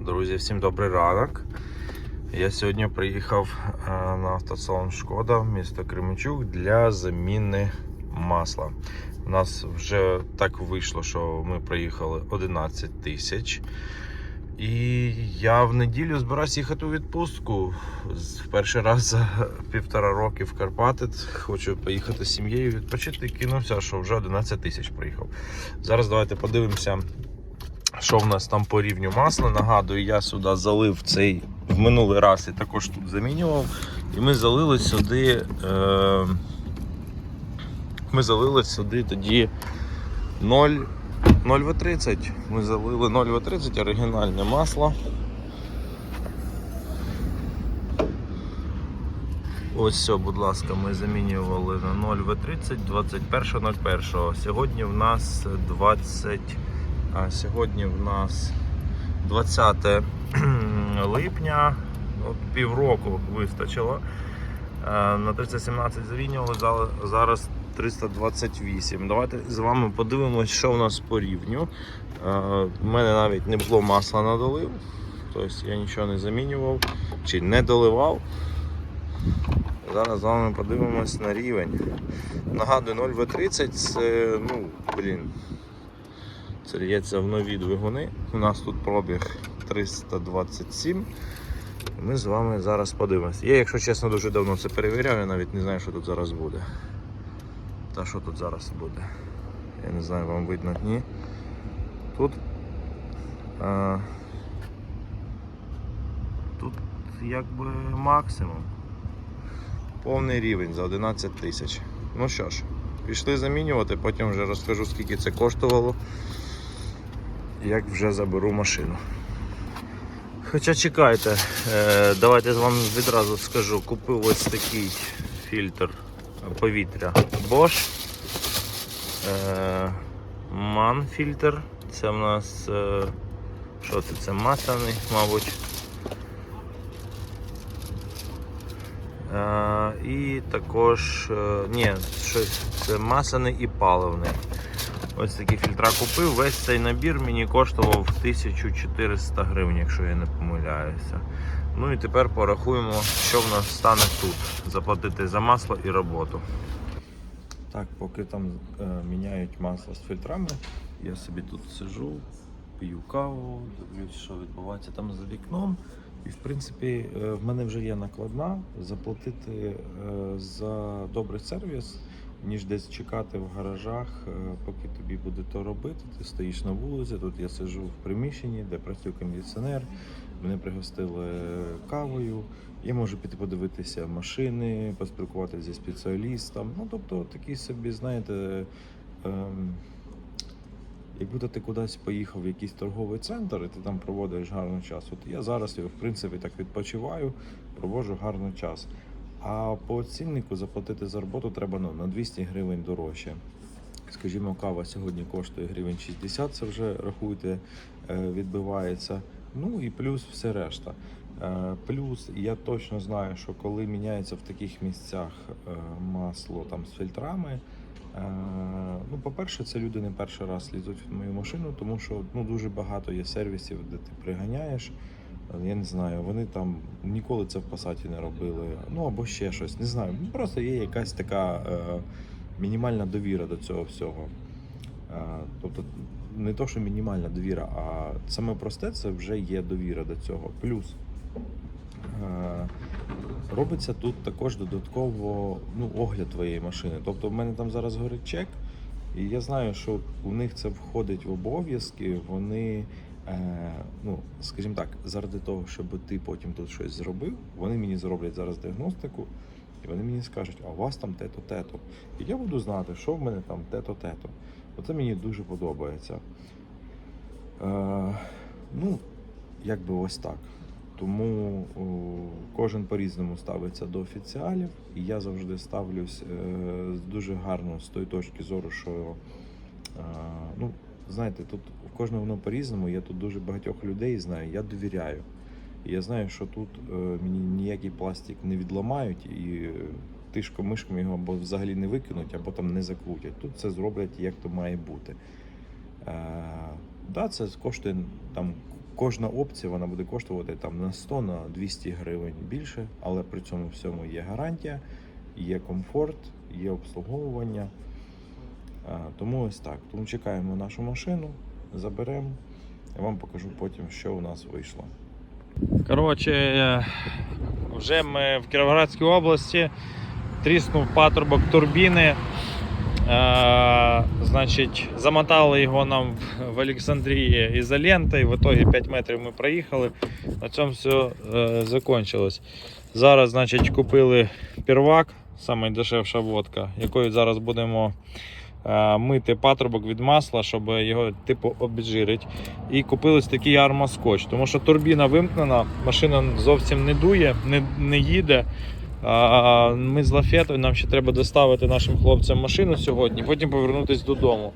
Друзі, всім добрий ранок. Я сьогодні приїхав е, на автосалон Шкода місто Кременчук для заміни масла. У нас вже так вийшло, що ми проїхали 11 тисяч. І я в неділю збираюся їхати у відпустку. В перший раз за півтора роки в Карпати. Хочу поїхати з сім'єю відпочити і кинувся, що вже 11 тисяч проїхав. Зараз давайте подивимося, що в нас там по рівню масла. Нагадую, я сюди залив цей в минулий раз і також тут замінював. І ми залили сюди. Е, ми залили сюди тоді 0. 0В30. Ми залили 0В30 оригінальне масло. Ось все, будь ласка, ми замінювали на 0В30 21.01. Сьогодні в нас 20. Сьогодні в нас 20 липня. От півроку вистачило. Е, На 317 замінювали, зараз 328. Давайте з вами подивимось, що в нас по рівню. Е, У мене навіть не було масла на долив, тобто я нічого не замінював чи не доливав. Зараз з вами подивимось на рівень. Нагадую, 0В30 це, ну, блін, це лється в нові двигуни. У нас тут пробіг 327. Ми з вами зараз подивимося. Я, якщо чесно, дуже давно це перевіряв, я навіть не знаю, що тут зараз буде. Та що тут зараз буде? Я не знаю, вам видно ні. Тут. А, тут якби максимум. Повний рівень за 11 тисяч. Ну що ж, пішли замінювати, потім вже розкажу, скільки це коштувало. Як вже заберу машину. Хоча чекайте, е, давайте вам відразу скажу, купив ось такий фільтр повітря Bosch. Е, MAN фільтр. Це в нас е, що це? Це масляний, мабуть. І також, ні, щось це масляний і паливний. Ось такі фільтра купив. Весь цей набір мені коштував 1400 гривень, якщо я не помиляюся. Ну і тепер порахуємо, що в нас стане тут. Заплатити за масло і роботу. Так, поки там е, міняють масло з фільтрами, я собі тут сижу, п'ю каву, дивлюсь, що відбувається там за вікном. І в принципі, е, в мене вже є накладна заплатити е, за добрий сервіс, ніж десь чекати в гаражах, е, поки тобі буде то робити. Ти стоїш на вулиці. Тут я сиджу в приміщенні, де працює кондиціонер. Мене пригостили кавою. Я можу піти подивитися машини, поспілкуватися зі спеціалістом. Ну, тобто, такий собі, знаєте. Ем, як ти кудись поїхав в якийсь торговий центр і ти там проводиш гарний час. От я зараз в принципі так відпочиваю, проводжу гарний час. А по ціннику заплатити за роботу треба ну, на 200 гривень дорожче. Скажімо, кава сьогодні коштує гривень 60, це вже рахуйте, е, відбивається. Ну і плюс все решта. Е, Плюс я точно знаю, що коли міняється в таких місцях е, масло там з фільтрами. Ну, по-перше, це люди не перший раз лізуть в мою машину, тому що ну, дуже багато є сервісів, де ти приганяєш. Е, Я не знаю, вони там ніколи це в пасаті не робили. Ну або ще щось, не знаю. Ну, Просто є якась така е, мінімальна довіра до цього всього. Е, тобто, не то, що мінімальна довіра, а саме просте це вже є довіра до цього. Плюс е, робиться тут також додатково ну, огляд твоєї машини. Тобто в мене там зараз горить чек, і я знаю, що у них це входить в обов'язки. Вони, ну, скажімо так, заради того, щоб ти потім тут щось зробив, вони мені зроблять зараз діагностику. І вони мені скажуть, а у вас там те-то, те-то. І я буду знати, що в мене там те-то, те-то. Оце мені дуже подобається. Е, ну, якби ось так. Тому о, кожен по-різному ставиться до офіціалів, і я завжди ставлюсь е, дуже гарно з тої точки зору, що е, ну, знаєте, тут в кожного воно по-різному. Я тут дуже багатьох людей знаю, я довіряю. І я знаю, що тут е, мені ніякий пластик не відламають і е, тишком-мишком його або взагалі не викинуть, або там не закрутять. Тут це зроблять як то має бути. Е, да, це коштує там кожна опція вона буде коштувати там на 100 на 200 гривень більше, але при цьому всьому є гарантія, є комфорт, є обслуговування. Тому ось так. Тому чекаємо нашу машину, заберемо. Я вам покажу потім, що у нас вийшло. Коротше, е, вже ми в Кіровоградській області тріснув патрубок турбіни. Е, значить, замотали його нам в Олександрії ізолентою. В итогі 5 метрів ми проїхали. На цьому все е, закончилось. Зараз, значить, купили первак, найдешевша водка, якою зараз будемо мити патрубок від масла, щоб його типу обезжирити. І купили такий армоскотч, тому що турбіна вимкнена, машина зовсім не дує, не, не їде. Ми з лафетою, нам ще треба доставити нашим хлопцям машину сьогодні, потім повернутися додому.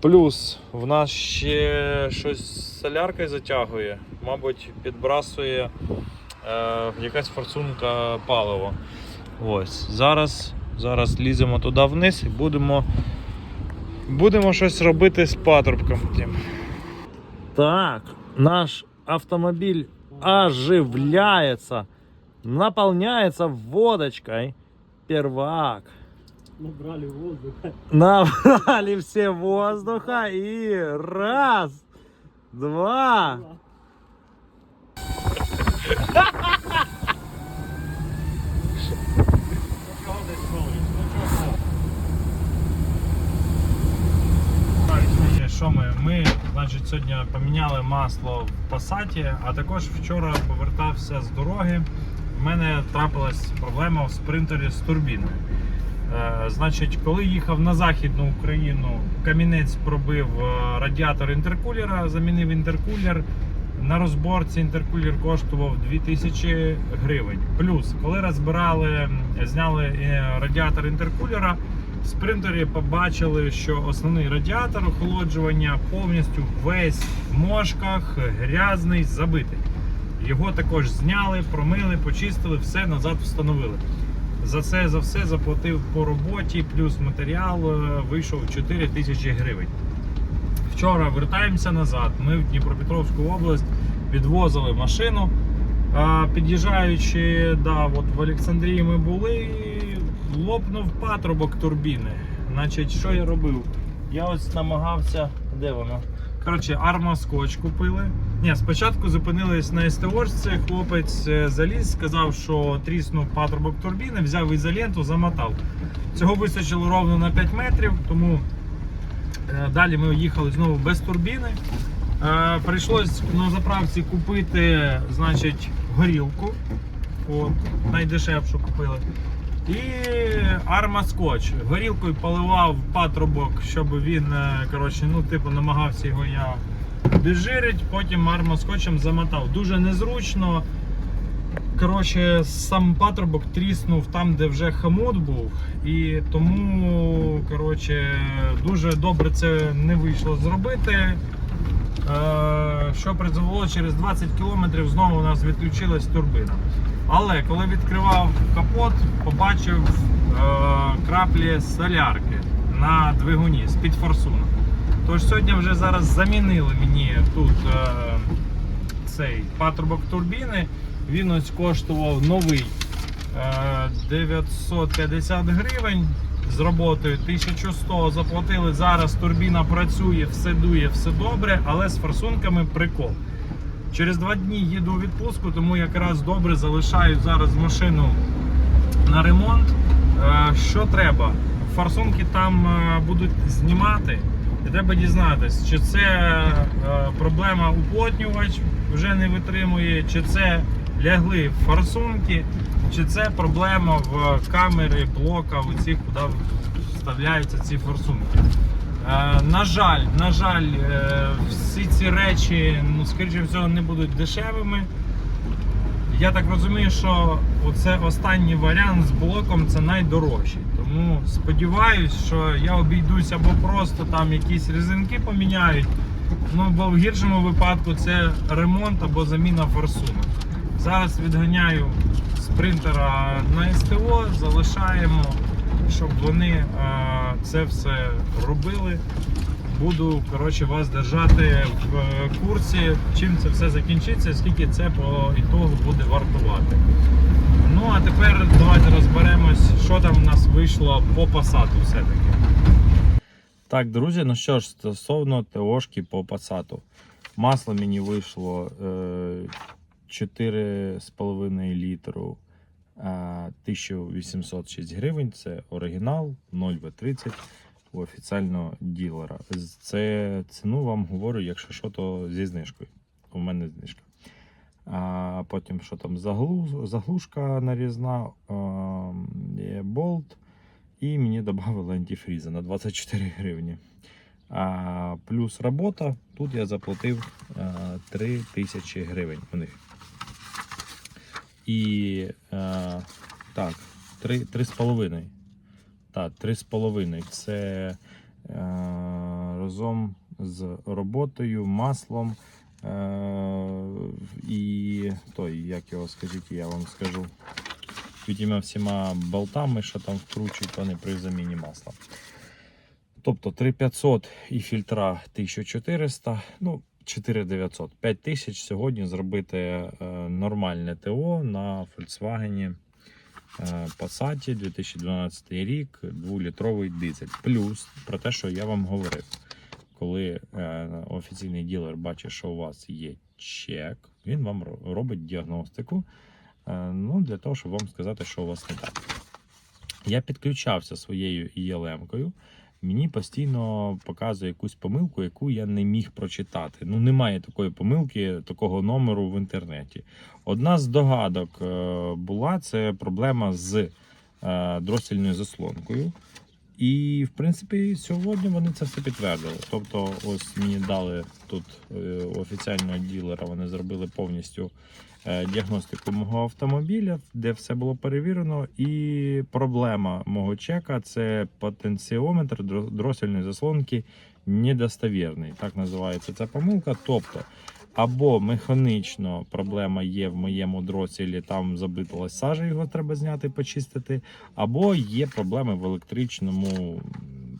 Плюс в нас ще щось соляркою затягує, мабуть, підбрасує е, якась форсунка палива. Ось. Зараз, зараз ліземо туди вниз і будемо, будемо щось робити з патрубком. тим. Так, наш автомобиль оживляется, наполняется водочкой. Первак. Набрали воздуха. Набрали все воздуха и раз, два. Що ми? Ми значить, сьогодні поміняли масло в пасаті, а також вчора повертався з дороги. У мене трапилась проблема в спринтері з турбіною. Е, значить, коли їхав на Західну Україну, камінець пробив е, радіатор інтеркулера, замінив інтеркулер. На розборці інтеркулер коштував 2000 гривень. Плюс, коли розбирали, зняли е, радіатор інтеркулера, спринтері побачили, що основний радіатор охолоджування повністю весь в мошках, грязний, забитий. Його також зняли, промили, почистили, все назад встановили. За це за все заплатив по роботі, плюс матеріал е, вийшов 4 тисячі гривень. Вчора вертаємося назад. Ми в Дніпропетровську область відвозили машину. Під'їжджаючи, да, от в Олександрії ми були, лопнув патрубок турбіни. Значить, що я робив? Я ось намагався. Де воно? Коротше, армоскотч купили. Ні, спочатку зупинились на СТОшці, хлопець е, заліз, сказав, що тріснув патрубок турбіни, взяв ізоленту, замотав. Цього вистачило ровно на 5 метрів, тому е, далі ми їхали знову без турбіни. Е, Прийшлось на заправці купити значить, горілку. От, найдешевшу купили. І армаскотч. Горілкою поливав патрубок, щоб він е, коротше, ну, типу, намагався його я обезжирить, потім армаскотчем замотав. Дуже незручно. Коротше, сам патрубок тріснув там, де вже хамут був. І тому коротше, дуже добре це не вийшло зробити. Е, Що призвело через 20 км знову у нас відключилась турбина. Але коли відкривав капот, побачив е, краплі солярки на двигуні з-під форсунок. Тож сьогодні вже зараз замінили мені тут е, цей патрубок турбіни. Він ось коштував новий е, 950 гривень. З роботою 1100 заплатили. Зараз турбіна працює, все дує, все добре, але з форсунками прикол. Через два дні їду у відпустку, тому якраз добре залишаю зараз машину на ремонт. Е, Що треба? Форсунки там е, будуть знімати. І треба дізнатися, чи це е, проблема уплотнювач вже не витримує, чи це лягли форсунки, чи це проблема в камері блока, цих, куди вставляються ці форсунки. Е, на жаль, на жаль, е, всі ці речі, ну, скоріше всього, не будуть дешевими. Я так розумію, що оце останній варіант з блоком це найдорожчий. Тому сподіваюсь, що я обійдусь або просто там якісь резинки поміняють. Ну, бо в гіршому випадку це ремонт або заміна форсунок. Зараз відганяю спринтера на СТО, залишаємо, щоб вони е, це все робили. буду коротше, вас держати в е, курсі, чим це все закінчиться, скільки це по ітогу буде вартувати. Ну а тепер давайте розберемось, що там у нас вийшло по пасату все-таки. Так, друзі, ну що ж, стосовно ТОшки по пасату. Масло мені вийшло е, 4,5 літру е, 1806 гривень. Це оригінал 0В30 у офіціального ділера. Це ціну вам говорю, якщо що, то зі знижкою. У мене знижка. А потім що там заглушка нарізна, болт. І мені додали антифріза на 24 гривні. А, плюс робота. Тут я заплатив а, 3 тисячі гривень у них. І а, так, 3, 3,5. Так, 3,5. Це а, разом з роботою, маслом. е, І той, як його скажіть, я вам скажу. Відіма всіма болтами, що там вкручують вони при заміні масла. Тобто 3500 і фільтра 1400, ну 4900, 5000 сьогодні зробити е, нормальне ТО на Volkswagen е, Passat 2012 рік, 2-літровий дизель. Плюс про те, що я вам говорив, коли е, офіційний ділер бачить, що у вас є чек, він вам робить діагностику. Ну, для того, щоб вам сказати, що у вас не так. Я підключався своєю ELM-кою. Мені постійно показує якусь помилку, яку я не міг прочитати. Ну, немає такої помилки, такого номеру в інтернеті. Одна з догадок е, була це проблема з е, дросільною заслонкою. І, в принципі, сьогодні вони це все підтвердили. Тобто, ось мені дали тут е, у офіціального ділера, вони зробили повністю діагностику мого автомобіля, де все було перевірено. І проблема мого чека це потенціометр дросельної заслонки недостовірний. Так називається ця помилка. Тобто, або механічно проблема є в моєму дроселі, там забитилась сажа, його треба зняти, почистити, або є проблеми в електричному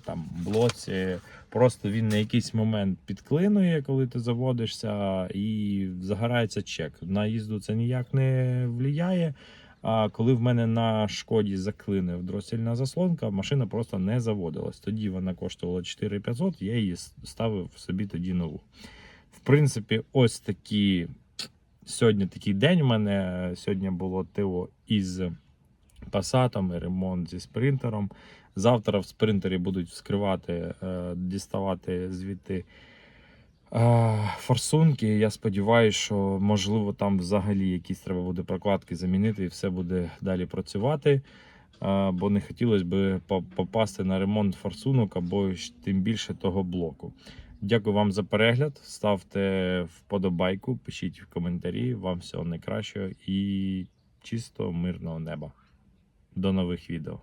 там блоці. Просто він на якийсь момент підклинує, коли ти заводишся, і загорається чек. На їзду це ніяк не впливає. А коли в мене на шкоді заклинив дросільна заслонка, машина просто не заводилась. Тоді вона коштувала 4500, я її ставив собі тоді нову. В принципі, ось такі. Сьогодні такий день у мене. Сьогодні було ТО із пасатом, і ремонт зі спринтером. Завтра в спринтері будуть вскривати, е, діставати звідти е, форсунки. Я сподіваюся, що можливо там взагалі якісь треба буде прокладки замінити і все буде далі працювати. Е, Бо не хотілося б попасти на ремонт форсунок або тим більше того блоку. Дякую вам за перегляд. Ставте вподобайку, пишіть в коментарі. Вам всього найкращого і чисто мирного неба. До нових відео.